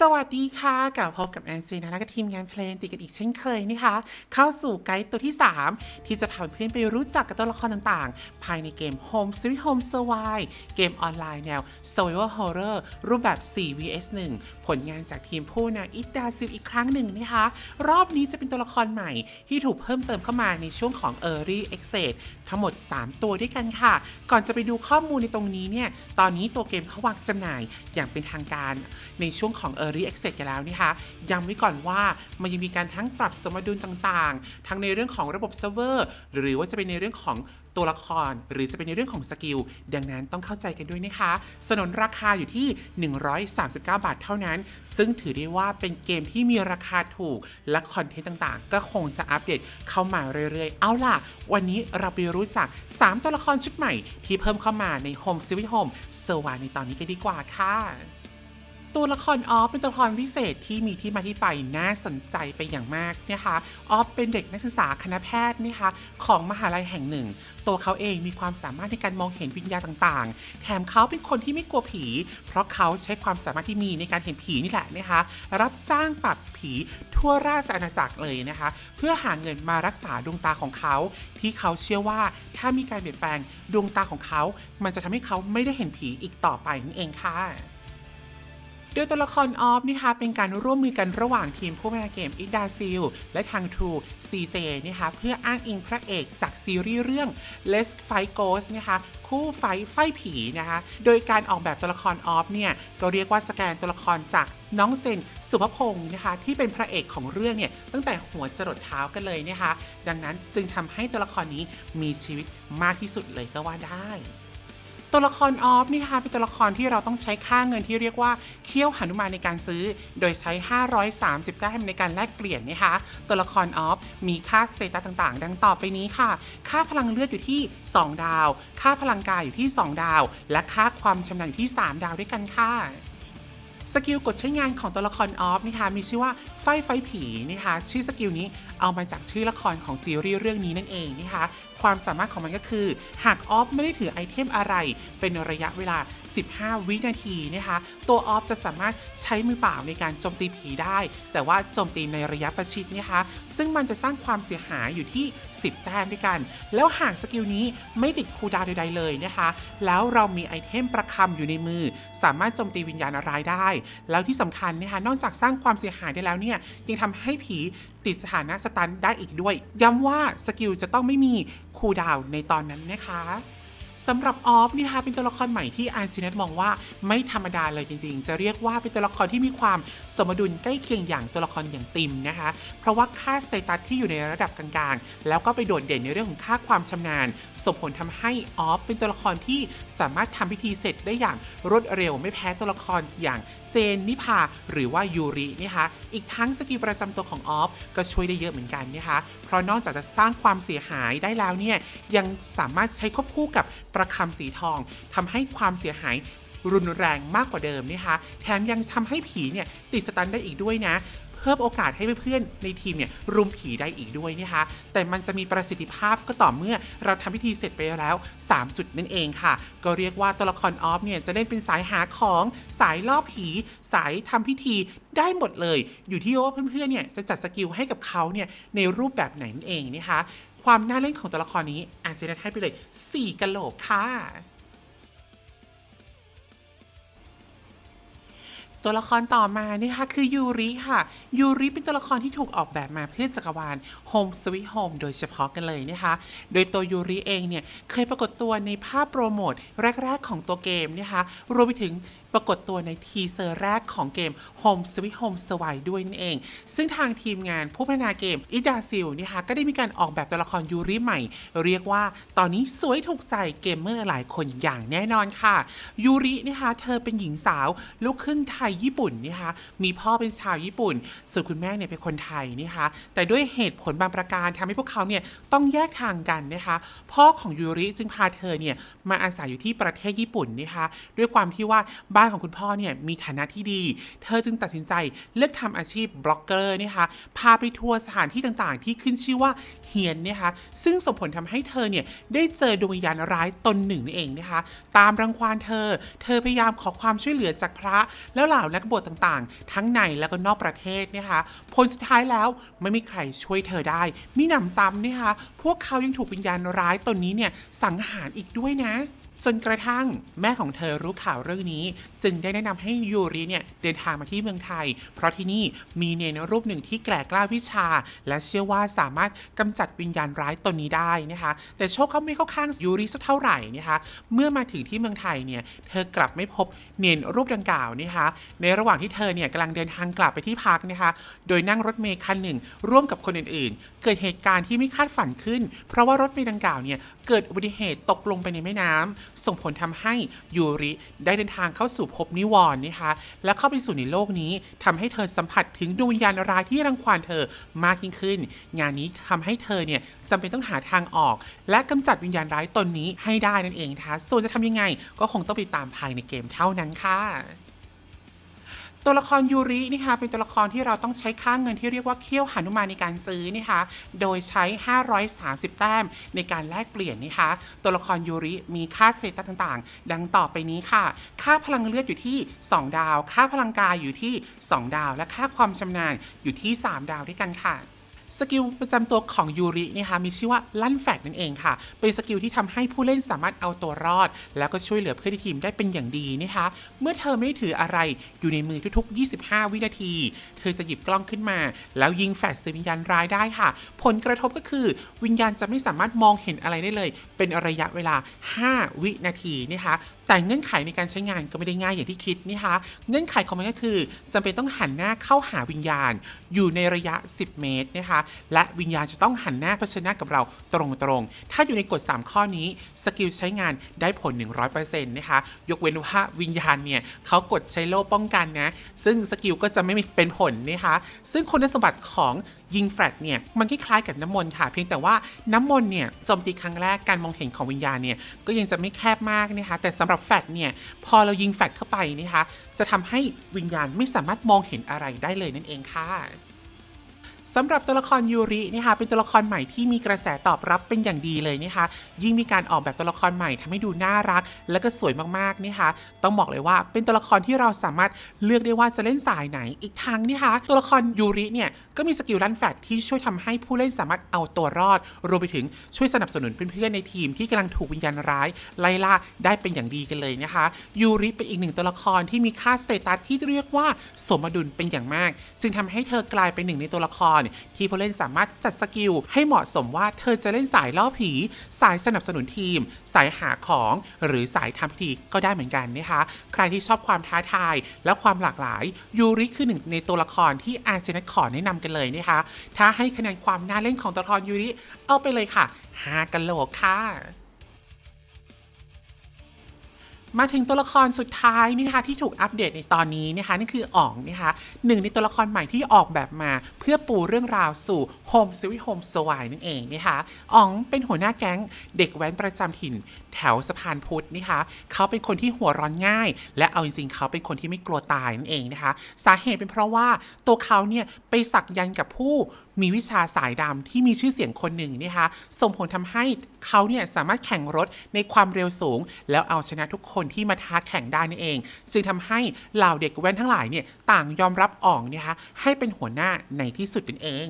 สวัสดีค่ะกลับพบกับแอนซีนะและก็ทีมงานเพลงติดกันอีกเช่นเคยนะคะ เข้าสู่ไกด์ตัวที่ 3 ที่จะพาเพื่อนไปรู้จักกับตัวละครต่างๆ ภายในเกม Home Sweet Home Survive เกมออนไลน์แนว Survival Horror รูปแบบ 4 vs 1 ผลงานจากทีมผู้นำอิดาซิลอีกครั้งหนึ่งนะคะ รอบนี้จะเป็นตัวละครใหม่ที่ถูกเพิ่มเติมเข้ามาในช่วงของ Early Access ทั้งหมด 3 ตัวด้วยกันค่ะ ก่อนจะไปดูข้อมูลในตรงนี้เนี่ยตอนนี้ตัวเกมเขาวางจำหน่ายอย่างเป็นทางการในช่วงของ Early Access กันแล้วนะคะย้ำไว้ก่อนว่ามันยังมีการทั้งปรับสมดุลต่างๆ ทั้งในเรื่องของระบบเซิร์ฟเวอร์ หรือว่าจะเป็นในเรื่องของตัวละคร หรือจะเป็นในเรื่องของสกิล ดังนั้นต้องเข้าใจกันด้วยนะคะ สนนราคาอยู่ที่ 139 บาทเท่านั้น ซึ่งถือได้ว่าเป็นเกมที่มีราคาถูก และคอนเทนต์ต่างๆ ก็คงจะอัปเดตเข้ามาเรื่อยๆ เอาล่ะ วันนี้เราไปรู้จัก 3 ตัวละครชุดใหม่ ที่เพิ่มเข้ามาใน Home Sweet Home เซอร์วาในตอนนี้กันดีกว่าค่ะ ตัวละครออฟเป็นตัวละครพิเศษที่มีที่มาที่ไปน่าสนใจไปอย่างมากนะคะออฟเป็นเด็กนักศึกษาคณะแพทย์นะคะของมหาลัยแห่งหนึ่ง ตัวเขาเองมีความสามารถในการมองเห็นวิญญาณต่างๆ แถมเขาเป็นคนที่ไม่กลัวผี เพราะเขาใช้ความสามารถที่มีในการเห็นผีนี่แหละนะคะ รับจ้างปรับผีทั่วราชอาณาจักรเลยนะคะ เพื่อหาเงินมารักษาดวงตาของเขา ที่เขาเชื่อว่าถ้ามีการเปลี่ยนแปลงดวงตาของเขา มันจะทำให้เขาไม่ได้เห็นผีอีกต่อไปนั่นเองค่ะ โดยตัวละครออฟนะคะเป็นการร่วมมือกันระหว่างทีมผู้พัฒนาเกมอิดาซิลและทาง True CJ นะคะเพื่ออ้างอิงพระเอกจากซีรีส์เรื่อง Let's Fight Ghost นะคะคู่ไฟไฟผีนะคะโดยการออกแบบตัวละครออฟเนี่ยก็เรียกว่าสแกนตัวละครจากน้องเซนสุภพงศ์นะคะที่เป็นพระเอกของเรื่องเนี่ยตั้งแต่หัวจรดเท้ากันเลยนะคะ ดังนั้นจึงทำให้ตัวละครนี้มีชีวิตมากที่สุดเลยก็ว่าได้ ตัวละครออฟนี่นะคะเป็นตัวละครที่เราต้องใช้ค่าเงินที่เรียกว่าเคี่ยวหนุมานในการซื้อ โดยใช้ 530 แต้มในการแลกเปลี่ยนนะคะ ตัวละครออฟมีค่าสเตตัสต่างๆ ดังต่อไปนี้ค่ะ ค่าพลังเลือดอยู่ที่ 2 ดาว ค่าพลังกายอยู่ที่ 2 ดาว และค่าความชำนาญอยู่ที่ 3 ดาวด้วยกันค่ะสกิลกดใช้งานของตัวละครออฟนะคะมีชื่อว่าไฟไฟผีนะคะชื่อสกิลนี้เอามาจากชื่อละครของซีรีส์เรื่องนี้นั่นเองนะคะ ความสามารถของมันก็คือ หากออฟไม่ได้ถือไอเทมอะไรเป็นระยะเวลา 15 วินาทีนะคะตัวออฟจะสามารถใช้มือเปล่าในการโจมตีผีได้ แต่ว่าโจมตีในระยะประชิดนะคะ ซึ่งมันจะสร้างความเสียหายอยู่ที่ 10 แต้มด้วยกัน แล้วหากสกิลนี้ไม่ติดคูดาวใดๆเลยนะคะ แล้วเรามีไอเทมประคำอยู่ในมือ สามารถโจมตีวิญญาณร้ายได้ แล้วที่สำคัญนะคะนอกจากสร้างความเสียหายได้แล้วเนี่ยยังทำให้ผีติดสถานะสตันได้อีกด้วย ย้ำว่าสกิลจะต้องไม่มีคูลดาวน์ในตอนนั้นนะคะ สำหรับออฟนี่นะคะเป็นตัวละครใหม่ที่อาร์จิเนตมองว่าไม่ธรรมดาเลยจริง ๆ จะเรียกว่าเป็นตัวละครที่มีความสมดุลใกล้เคียงอย่างตัวละครอย่างติมนะคะ เพราะว่าค่าสเตตัสที่อยู่ในระดับกลางๆ แล้วก็ไปโดดเด่นในเรื่องของค่าความชำนาญส่งผลทำให้ออฟเป็นตัวละครที่สามารถทำพิธีเสร็จได้อย่างรวดเร็วไม่แพ้ตัวละครอย่างเจนนิพาหรือว่ายูรินะคะอีกทั้งสกิลประจำตัวของออฟก็ช่วยได้เยอะเหมือนกันนะคะเพราะนอกจากจะสร้างความเสียหายได้แล้วเนี่ยยังสามารถใช้ควบคู่กับประคำสีทองทำให้ความเสียหายรุนแรงมากกว่าเดิมนะคะแถมยังทำให้ผีเนี่ยติดสตันได้อีกด้วยนะเพิ่มโอกาสให้เพื่อนๆในทีมเนี่ยรุมผีได้อีกด้วยนะคะ แต่มันจะมีประสิทธิภาพก็ต่อเมื่อเราทำพิธีเสร็จไปแล้ว 3 จุดนั่นเองค่ะ ก็เรียกว่าตัวละครออฟเนี่ยจะเล่นเป็นสายหาของสายล่อผี สายทำพิธีได้หมดเลย อยู่ที่ว่าเพื่อนๆเนี่ยจะจัดสกิลให้กับเขาเนี่ยในรูปแบบไหนนั่นเองนะคะ ความน่าเล่นของตัวละครนี้อาจจะได้ให้ไปเลย 4กะโหลกค่ะตัวละครต่อมานี่ค่ะคือยูริค่ะ ยูริเป็นตัวละครที่ถูกออกแบบมาเพื่อจักรวาล Home Sweet Home โดยเฉพาะกันเลยนะคะ โดยตัวยูริเองเนี่ย เคยปรากฏตัวในภาพโปรโมทแรก ๆ ของตัวเกมนะคะ รวมไปถึง ปรากฏตัวในทีเซอร์แรกของเกม Home Sweet Home s w i ด้วยนั่นเอง ซึ่งทางทีมงานผู้พัฒนาเกมอิดาซิลนะคะก็ได้มีการออกแบบตัวละครยูริใหม่ เรียกว่าตอนนี้สวยถูกใส่เกมเมอร์หลายคนอย่างแน่นอนค่ะ ยูรินะคะเธอเป็นหญิงสาว ลูกครึ่งไทยญี่ปุ่นนะคะมีพ่อเป็นชาวญี่ปุ่น ส่วนคุณแม่เนี่ยเป็นคนไทยนะคะแต่ด้วยเหตุผลบางประการทำให้พวกเขาเนี่ยต้องแยกทางกันนะคะพ่อของยูริจึงพาเธอเนี่ยมาอาศัยอยู่ที่ประเทศญี่ปุ่นนะคะด้วยความที่ว่าบ้านานของคุณพ่อเนี่ยมีฐานะที่ดี เธอจึงตัดสินใจเลือกทำอาชีพบล็อกเกอร์นะคะพาไปทัวร์สถานที่ต่างๆ ที่ขึ้นชื่อว่าเฮียนนะคะซึ่งส่งผลทำให้เธอเนี่ยได้เจอดวงวิญญาณร้ายตนหนึ่งนั่นเองนะคะตามรังควานเธอ เธอพยายามขอความช่วยเหลือจากพระแล้วเหล่านักบวชต่างๆ ทั้งในแล้วก็นอกประเทศนะคะผลสุดท้ายแล้วไม่มีใครช่วยเธอได้มีหนำซ้ำนะคะพวกเขายังถูกวิญญาณร้ายตนนี้เนี่ยสังหารอีกด้วยนะจนกระทั่งแม่ของเธอรู้ข่าวเรื่องนี้จึงได้แนะนำให้ยูริเนี่ยเดินทางมาที่เมืองไทย เพราะที่นี่มีเนรรูปหนึ่งที่แกล่กล้าวิชา และเชื่อว่าสามารถกำจัดวิญญาณร้ายตนนี้ได้นะคะ แต่โชคเขาไม่เข้าข้างยูริสักเท่าไหร่นะคะ เมื่อมาถึงที่เมืองไทยเนี่ยเธอกลับไม่พบเนรรูปดังกล่าวนะคะในระหว่างที่เธอเนี่ยกำลังเดินทางกลับไปที่พักนะคะ โดยนั่งรถเมล์คันหนึ่ง ร่วมกับคนอื่นๆ เกิดเหตุการณ์ที่ไม่คาดฝันขึ้น เพราะว่ารถเมล์ดังกล่าวเนี่ยเกิดอุบัติเหตุตกลงไปในแม่น้ำส่งผลทำให้ยูริได้เดินทางเข้าสู่ภพนิวรณ์นะคะ และเข้าไปสู่ในโลกนี้ทำให้เธอสัมผัสถึงดวงวิญญาณร้ายที่รังควานเธอมากยิ่งขึ้น งานนี้ทำให้เธอเนี่ยจำเป็นต้องหาทางออก และกำจัดวิญญาณร้ายตนนี้ให้ได้นั่นเองนะคะส่วนจะทำยังไงก็คงต้องไปตามภายในเกมเท่านั้นค่ะ ตัวละครยูรินะคะเป็นตัวละครที่เราต้องใช้ค่าเงินที่เรียกว่าเขี้ยวหานุมานในการซื้อนะคะโดยใช้ 530 แต้มในการแลกเปลี่ยนนะคะตัวละครยูริมีค่าเซตต่างๆ ดังต่อไปนี้ค่ะ ค่าพลังเลือดอยู่ที่ 2 ดาว ค่าพลังกายอยู่ที่ 2 ดาว และค่าความชำนาญอยู่ที่ 3 ดาวด้วยกันค่ะ สกิลประจำตัวของยูรินะคะมีชื่อว่าลั่นแฟกนั่นเองค่ะ เป็นสกิลที่ทำให้ผู้เล่นสามารถเอาตัวรอด แล้วก็ช่วยเหลือเพื่อนทีมได้เป็นอย่างดีนะคะ เมื่อเธอไม่ได้ถืออะไรอยู่ในมือทุกๆ 25 วินาที เธอจะหยิบกล้องขึ้นมา แล้วยิงแฟลชใส่วิญญาณร้ายได้ค่ะ ผลกระทบก็คือวิญญาณจะไม่สามารถมองเห็นอะไรได้เลย เป็นระยะเวลา 5 วินาทีนะคะแต่เงื่อนไขในการใช้งานก็ไม่ได้ง่ายอย่างที่คิดนะคะ เงื่อนไขของมันก็คือจำเป็นต้องหันหน้าเข้าหาวิญญาณ อยู่ในระยะ 10 เมตรนะคะและวิญญาณจะต้องหันหน้าเผชิญหน้ากับเราตรงๆ ถ้าอยู่ในกฎ 3 ข้อนี้สกิลใช้งานได้ผล 100%นะคะยกเว้นว่าวิญญาณเนี่ยเขากดใช้โล่ป้องกันนะซึ่งสกิลก็จะไม่มีเป็นผลนะคะซึ่งคุณสมบัติของยิงแฟลชเนี่ยมันคล้ายๆกับน้ำมนต์ค่ะ เพียงแต่ว่าน้ำมนต์เนี่ยโจมตีครั้งแรกการมองเห็นของวิญญาณเนี่ยก็ยังจะไม่แคบมากนะคะแต่สำหรับแฟลชเนี่ยพอเรายิงแฟลชเข้าไปนะคะจะทำให้วิญญาณไม่สามารถมองเห็นอะไรได้เลยนั่นเองค่ะ สำหรับตัวละครยูรินะคะเป็นตัวละครใหม่ที่มีกระแสตอบรับเป็นอย่างดีเลยนะคะยิ่งมีการออกแบบตัวละครใหม่ทำให้ดูน่ารัก และก็สวยมากๆนะคะต้องบอกเลยว่าเป็นตัวละครที่เราสามารถเลือกได้ว่าจะเล่นสายไหนอีกทั้งนะคะตัวละครยูริเนี่ยก็มีสกิลลันแฟดที่ช่วยทำให้ผู้เล่นสามารถเอาตัวรอด รวมไปถึงช่วยสนับสนุนเพื่อนๆในทีมที่กำลังถูกวิญญาณร้ายไล่ล่าได้เป็นอย่างดีกันเลยนะคะยูริเป็นอีกหนึ่งตัวละครที่มีค่าสเตตัสที่เรียกว่าสมดุลเป็นอย่างมาก จึงทำให้เธอกลายเป็นหนึ่งในตัวละครที่ผู้เล่นสามารถจัดสกิลให้เหมาะสมว่าเธอจะเล่นสายล่อผี สายสนับสนุนทีม สายหาของ หรือสายทำพิธีก็ได้เหมือนกันนะคะ ใครที่ชอบความท้าทายและความหลากหลายยูริคือหนึ่งในตัวละครที่อาเจนัทขอแนะนำกันเลยนะคะ ถ้าให้คะแนนความน่าเล่นของตัวละครยูริเอาไปเลยค่ะ 5กันโหลกค่ะ มาถึงตัวละครสุดท้ายนะคะที่ถูกอัปเดตในตอนนี้นะคะนั่นคืออ๋องนะคะหนึ่งในตัวละครใหม่ที่ออกแบบมา เพื่อปูเรื่องราวสู่โฮมสวิ t โฮมสวายนั่นเองนะคะอ๋องเป็นหัวหน้าแก๊งเด็กแว้นประจำถิ่น แถวสะพานพุทธนะคะเขาเป็นคนที่หัวร้อนง่าย และเอาจริงๆเขาเป็นคนที่ไม่กลัวตายนั่นเองนะคะ สาเหตุเป็นเพราะว่าตัวเขาเนี่ยไปสักยันกับผู้ มีวิชาสายดำที่มีชื่อเสียงคนหนึ่งนะคะส่งผลทำให้เขาเนี่ยสามารถแข่งรถในความเร็วสูง แล้วเอาชนะทุกคนที่มาท้าแข่งได้นั่นเอง จึงทำให้เหล่าเด็กแว้นทั้งหลายเนี่ยต่างยอมรับอ่องนะคะให้เป็นหัวหน้าในที่สุดนั่นเอง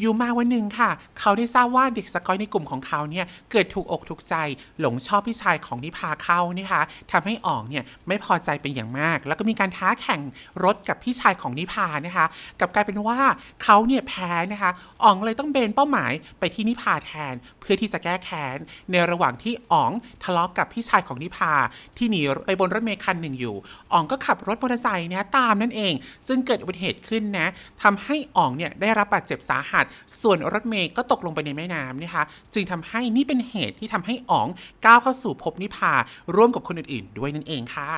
อยู่มาวันหนึ่งค่ะ เขาได้ทราบว่าเด็กสกอยในกลุ่มของเขาเนี่ยเกิดถูกอกถูกใจหลงชอบพี่ชายของนิพาเข้านะคะทำให้อ่องเนี่ยไม่พอใจเป็นอย่างมาก แล้วก็มีการท้าแข่งรถกับพี่ชายของนิพานะคะกับกลายเป็นว่าเขาเนี่ยแพ้นะคะอ่องเลยต้องเบนเป้าหมายไปที่นิพาแทน เพื่อที่จะแก้แค้นในระหว่างที่อ๋องทะเลาะกับพี่ชายของนิพาที่หนีไปบนรถเมล์คันหนึ่งอยู่อ๋องก็ขับรถมอเตอร์ไซค์นะคะตามนั่นเอง ซึ่งเกิดอุบัติเหตุขึ้นนะทำให้อ๋องเนี่ยได้รับบาดเจ็บสาหัสส่วนรถเมย์ก็ตกลงไปในแม่น้ำนะคะจึงทำให้นี่เป็นเหตุที่ทำให้อ๋องก้าวเข้าสู่ภพนิพพาร่วมกับคนอื่นๆ ด้วยนั่นเองค่ะ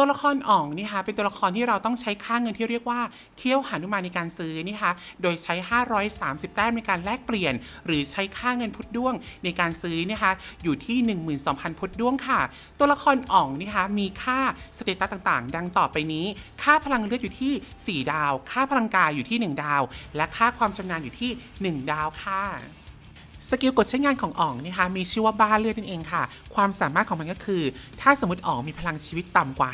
ตัวละครอ่องนี่ค่ะเป็นตัวละครที่เราต้องใช้ค่าเงินที่เรียกว่าเคี้ยวหานุมานในการซื้อนี่ค่ะโดยใช้ 530 แต้มในการแลกเปลี่ยน หรือใช้ค่าเงินพุทธด้วงในการซื้อนะคะอยู่ที่ 12,000 พุทธด้วงค่ะ ตัวละครอ่องนี่ค่ะมีค่าสเตตัสต่างๆ ดังต่อไปนี้ ค่าพลังเลือดอยู่ที่ 4 ดาว ค่าพลังกายอยู่ที่ 1 ดาว และค่าความชำนาญอยู่ที่ 1 ดาวค่ะ สกิลกดใช้งานของอ๋องนะคะมีชื่อว่าบ้าเลือดนั่นเองค่ะ ความสามารถของมันก็คือ ถ้าสมมติอ๋องมีพลังชีวิตต่ำกว่า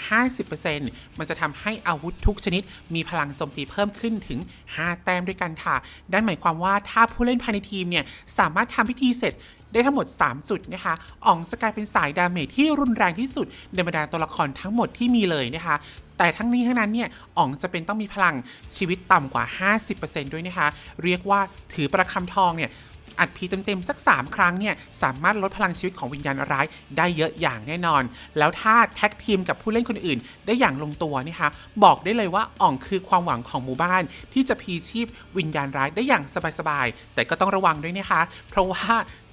50%มันจะทำให้อาวุธทุกชนิด มีพลังโจมตีเพิ่มขึ้นถึง 5 แต้มด้วยกันค่ะนั่นหมายความว่าถ้าผู้เล่นภายในทีมเนี่ยสามารถทำพิธีเสร็จได้ทั้งหมด 3 จุดนะคะอ๋องจะกลายเป็นสายดาเมจที่รุนแรงที่สุดในบรรดาตัวละครทั้งหมดที่มีเลยนะคะแต่ทั้งนี้ทั้งนั้นเนี่ยอ๋องจะเป็นต้องมีพลังชีวิตต่ำกว่า 50%ด้วยนะคะ เรียกว่าถือประคำทองเนี่ย อัดพีเต็มๆสัก 3 ครั้งเนี่ยสามารถลดพลังชีวิตของวิญญาณร้ายได้เยอะอย่างแน่นอน แล้วถ้าแท็กทีมกับผู้เล่นคนอื่น ได้อย่างลงตัวนะคะบอกได้เลยว่าอ่องคือความหวังของหมู่บ้าน ที่จะพีชีพวิญญาณร้ายได้อย่างสบายๆแต่ก็ต้องระวังด้วยนะคะ เพราะว่า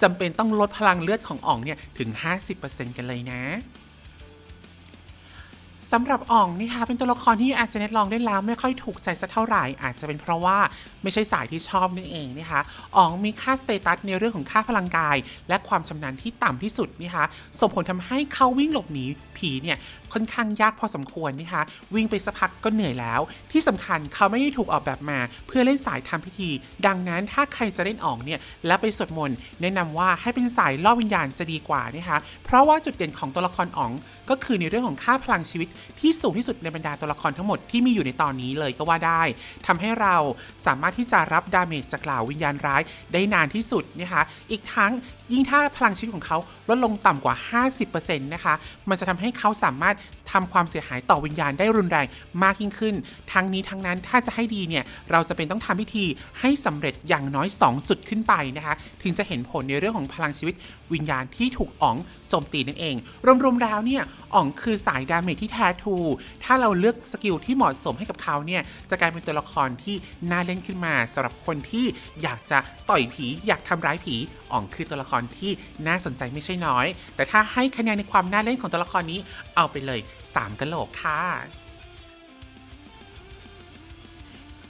จำเป็นต้องลดพลังเลือดของอ่องเนี่ยถึง 50%กันเลยนะ สำหรับอ่องนี่ค่ะเป็นตัวละครที่อาจจะเน็ตลองเล่นแล้วไม่ค่อยถูกใจสักเท่าไหร่ อาจจะเป็นเพราะว่าไม่ใช่สายที่ชอบนั่นเองนะคะอ่องมีค่าสเตตัสในเรื่องของค่าพลังกาย และความชำนาญที่ต่ำที่สุดนะคะส่งผลทำให้เขาวิ่งหลบหนีผีเนี่ยค่อนข้างยากพอสมควรนะคะวิ่งไปสักพักก็เหนื่อยแล้ว ที่สำคัญเขาไม่ได้ถูกออกแบบมา เพื่อเล่นสายทำพิธี ดังนั้นถ้าใครจะเล่นอ่องเนี่ยและไปสวดมนต์แนะนำว่าให้เป็นสายล่อวิญญาณจะดีกว่านะคะเพราะว่าจุดเด่นของตัวละครอ่องก็คือในเรื่องของค่าพลังชีวิตที่สูงที่สุดในบรรดาตัวละครทั้งหมดที่มีอยู่ในตอนนี้เลยก็ว่าได้ทำให้เราสามารถที่จะรับดาเมจจากเหล่าวิญญาณร้ายได้นานที่สุดนะคะอีกทั้งยิ่งถ้าพลังชีวิตของเขาลดลงต่ำกว่า 50%นะคะ มันจะทำให้เขาสามารถทำความเสียหายต่อวิญญาณได้รุนแรงมากยิ่งขึ้น ทั้งนี้ทั้งนั้นถ้าจะให้ดีเนี่ย เราจะเป็นต้องทำพิธีให้สำเร็จอย่างน้อย 2 จุดขึ้นไปนะคะ ถึงจะเห็นผลในเรื่องของพลังชีวิตวิญญาณที่ถูกอ๋องโจมตีนั่นเอง รวมๆแล้วเนี่ยอ๋องคือสายดาเมจที่แท้ทู ถ้าเราเลือกสกิลที่เหมาะสมให้กับเขาเนี่ยจะกลายเป็นตัวละครที่น่าเล่นขึ้นมาสำหรับคนที่อยากจะต่อยผีอยากทำร้ายผีอ่องคือตัวละครที่น่าสนใจไม่ใช่น้อย แต่ถ้าให้คะแนนในความน่าเล่นของตัวละครนี้เอาไปเลย 3กะโหลกค่ะ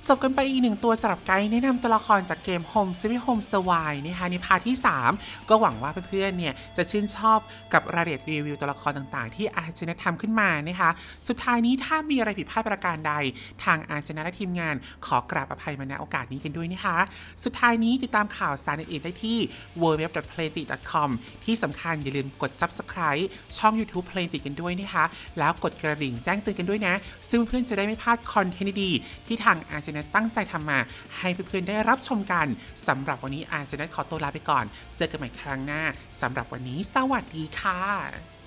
จบกันไปอีกหนึ่งตัวสำหรับไกด์แนะนำตัวละครจากเกม Home Sweet Home Survive นะคะในพาร์ทที่ 3 ก็หวังว่าเพื่อนๆเนี่ยจะชื่นชอบกับรายละเอียดรีวิวตัวละครต่างๆ ที่อาร์เจนทำขึ้นมานะคะ สุดท้ายนี้ถ้ามีอะไรผิดพลาดประการใด ทางอาร์เจนและทีมงานขอกราบอภัยมาณโอกาสนี้กันด้วยนะคะ สุดท้ายนี้ติดตามข่าวสารอื่นๆได้ที่ www.playtit.com ที่สำคัญอย่าลืมกด subscribe ช่อง YouTube Play ติดกันด้วยนะคะ แล้วกดกระดิ่งแจ้งเตือนกันด้วยนะ ซึ่งเพื่อนๆจะได้ไม่พลาดคอนเทนต์ดีๆที่ทางอาร์เจนตั้งใจทำมา ให้เพื่อนๆได้รับชมกันสำหรับวันนี้อาจจะได้ขอตัวลาไปก่อน เจอกันใหม่ครั้งหน้าสำหรับวันนี้ สวัสดีค่ะ